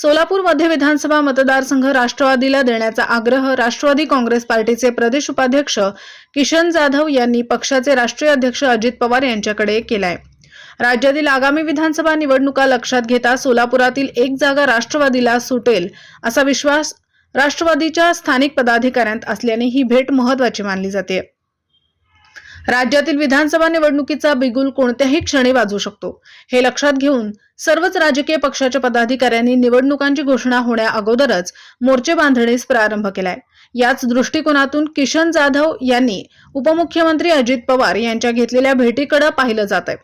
सोलापूर मध्य विधानसभा मतदारसंघ राष्ट्रवादीला देण्याचा आग्रह राष्ट्रवादी काँग्रेस पार्टीचे प्रदेश उपाध्यक्ष किशन जाधव यांनी पक्षाचे राष्ट्रीय अध्यक्ष अजित पवार यांच्याकडे केलाय. राज्यातील आगामी विधानसभा निवडणुका लक्षात घेता सोलापुरातील एक जागा राष्ट्रवादीला सुटेल असा विश्वास राष्ट्रवादीच्या स्थानिक पदाधिकाऱ्यांत असल्याने ही भेट महत्वाची मानली जाते. राज्यातील विधानसभा निवडणुकीचा बिगुल कोणत्याही क्षणी वाजू शकतो. हे लक्षात घेऊन सर्वच राजकीय पक्षाच्या पदाधिकाऱ्यांनी निवडणुकांची घोषणा होण्या अगोदरच मोर्चे बांधणीस प्रारंभ केलाय. याच दृष्टिकोनातून किशन जाधव यांनी उपमुख्यमंत्री अजित पवार यांच्या घेतलेल्या भेटीकडे पाहिलं जात आहे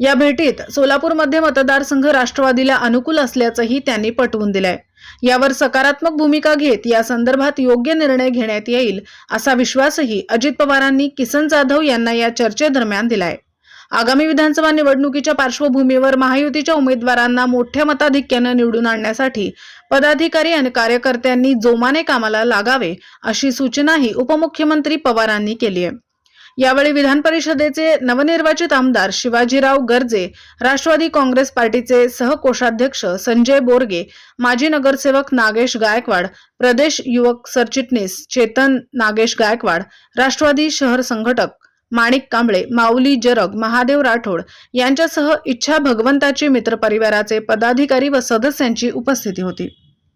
या भेटीत सोलापूरमध्ये मतदारसंघ राष्ट्रवादीला अनुकूल असल्याचंही त्यांनी पटवून दिलंय. यावर सकारात्मक भूमिका घेत या संदर्भात योग्य निर्णय घेण्यात येईल असा विश्वासही अजित पवारांनी किसन जाधव यांना या चर्चेदरम्यान दिलाय. आगामी विधानसभा निवडणुकीच्या पार्श्वभूमीवर महायुतीच्या उमेदवारांना मोठ्या मताधिक्यानं निवडून आणण्यासाठी पदाधिकारी आणि कार्यकर्त्यांनी जोमाने कामाला लागावे अशी सूचनाही उपमुख्यमंत्री पवारांनी केली आहे. यावेळी विधान परिषदेचे नवनिर्वाचित आमदार शिवाजीराव गर्जे राष्ट्रवादी काँग्रेस पार्टीचे सहकोषाध्यक्ष संजय बोरगे माजी नगरसेवक नागेश गायकवाड प्रदेश युवक सरचिटणीस चेतन नागेश गायकवाड राष्ट्रवादी शहर संघटक माणिक कांबळे माऊली जरग महादेव राठोड यांच्यासह इच्छा भगवंताची मित्र परिवाराचे पदाधिकारी व सदस्यांची उपस्थिती होती.